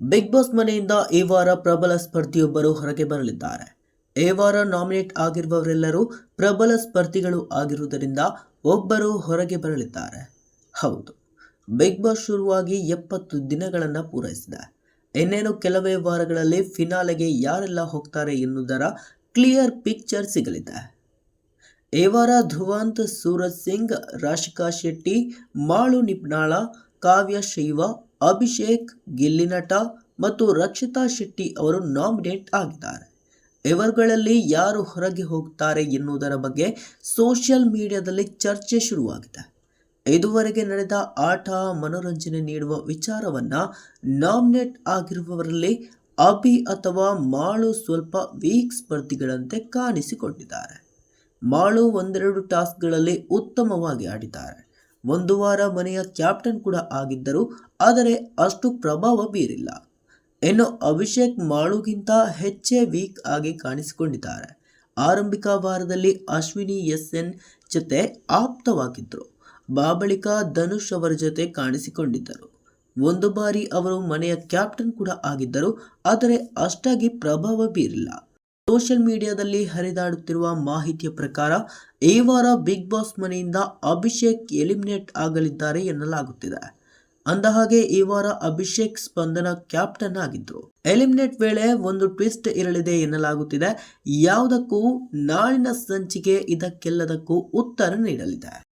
Big boss ಮನೆಯಿಂದ ಈ ವಾರ ಪ್ರಬಲ ಸ್ಪರ್ಧಿಯೊಬ್ಬರು ಹೊರಗೆ ಬರಲಿದ್ದಾರೆ. ಈ ವಾರ ನಾಮಿನೇಟ್ ಆಗಿರುವವರೆಲ್ಲರೂ ಪ್ರಬಲ ಸ್ಪರ್ಧಿಗಳು ಆಗಿರುವುದರಿಂದ ಒಬ್ಬರು ಹೊರಗೆ ಬರಲಿದ್ದಾರೆ. ಹೌದು, ಬಿಗ್ ಬಾಸ್ ಶುರುವಾಗಿ ಎಪ್ಪತ್ತು ದಿನಗಳನ್ನು ಪೂರೈಸಿದೆ. ಇನ್ನೇನು ಕೆಲವೇ ವಾರಗಳಲ್ಲಿ ಫಿನಾಲೆಗೆ ಯಾರೆಲ್ಲ ಹೋಗ್ತಾರೆ ಎನ್ನುವುದರ ಕ್ಲಿಯರ್ ಪಿಕ್ಚರ್ ಸಿಗಲಿದೆ. ಈ ವಾರ ಧ್ರುವಂತ್, ಸೂರಜ್ ಸಿಂಗ್, ರಾಶಿಕಾ ಶೆಟ್ಟಿ, ಮಾಳು ನಿಪ್ನಾಳ, ಕಾವ್ಯ, ಶೈವ ಅಭಿಷೇಕ್ ಗಿಲ್ಲಿನಟ ಮತ್ತು ರಕ್ಷಿತಾ ಶೆಟ್ಟಿ ಅವರು ನಾಮಿನೇಟ್ ಆಗಿದ್ದಾರೆ. ಇವರುಗಳಲ್ಲಿ ಯಾರು ಹೊರಗೆ ಹೋಗ್ತಾರೆ ಎನ್ನುವುದರ ಬಗ್ಗೆ ಸೋಷಿಯಲ್ ಮೀಡಿಯಾದಲ್ಲಿ ಚರ್ಚೆ ಶುರುವಾಗಿದೆ. ಇದುವರೆಗೆ ನಡೆದ ಆಟ, ಮನೋರಂಜನೆ ನೀಡುವ ವಿಚಾರವನ್ನು ನಾಮಿನೇಟ್ ಆಗಿರುವವರಲ್ಲಿ ಅಭಿ ಅಥವಾ ಮಾಳು ಸ್ವಲ್ಪ ವೀಕ್ ಸ್ಪರ್ಧಿಗಳಂತೆ ಕಾಣಿಸಿಕೊಂಡಿದ್ದಾರೆ. ಮಾಳು ಒಂದೆರಡು ಟಾಸ್ಕ್ಗಳಲ್ಲಿ ಉತ್ತಮವಾಗಿ ಆಡಿದ್ದಾರೆ. ಒಂದು ವಾರ ಮನೆಯ ಕ್ಯಾಪ್ಟನ್ ಕೂಡ ಆಗಿದ್ದರು, ಆದರೆ ಅಷ್ಟು ಪ್ರಭಾವ ಬೀರಿಲ್ಲ. ಇನ್ನು ಅಭಿಷೇಕ್ ಮಾಳುಗಿಂತ ಹೆಚ್ಚೇ ವೀಕ್ ಆಗಿ ಕಾಣಿಸಿಕೊಂಡಿದ್ದಾರೆ. ಆರಂಭಿಕ ವಾರದಲ್ಲಿ ಅಶ್ವಿನಿ ಎಸ್ ಎನ್ ಜೊತೆ ಆಪ್ತವಾಗಿದ್ದರು ಬಾಬಳಿಕ ಧನುಷ್ ಅವರ ಜೊತೆ ಕಾಣಿಸಿಕೊಂಡಿದ್ದರು. ಒಂದು ಬಾರಿ ಅವರು ಮನೆಯ ಕ್ಯಾಪ್ಟನ್ ಕೂಡ ಆಗಿದ್ದರು, ಆದರೆ ಅಷ್ಟಾಗಿ ಪ್ರಭಾವ ಬೀರಿಲ್ಲ. ಸೋಷಿಯಲ್ ಮೀಡಿಯಾದಲ್ಲಿ ಹರಿದಾಡುತ್ತಿರುವ ಮಾಹಿತಿಯ ಪ್ರಕಾರ, ಈ ವಾರ ಬಿಗ್ ಬಾಸ್ ಮನೆಯಿಂದ ಅಭಿಷೇಕ್ ಎಲಿಮಿನೇಟ್ ಆಗಲಿದ್ದಾರೆ ಎನ್ನಲಾಗುತ್ತಿದೆ. ಅಂದಹಾಗೆ, ಈ ವಾರ ಅಭಿಷೇಕ್ ಸ್ಪಂದನ ಕ್ಯಾಪ್ಟನ್ ಆಗಿದ್ರು. ಎಲಿಮಿನೇಟ್ ವೇಳೆ ಒಂದು ಟ್ವಿಸ್ಟ್ ಇರಲಿದೆ ಎನ್ನಲಾಗುತ್ತಿದೆ. ಯಾವುದಕ್ಕೂ ನಾಳಿನ ಸಂಚಿಕೆ ಇದಕ್ಕೆಲ್ಲದಕ್ಕೂ ಉತ್ತರ ನೀಡಲಿದೆ.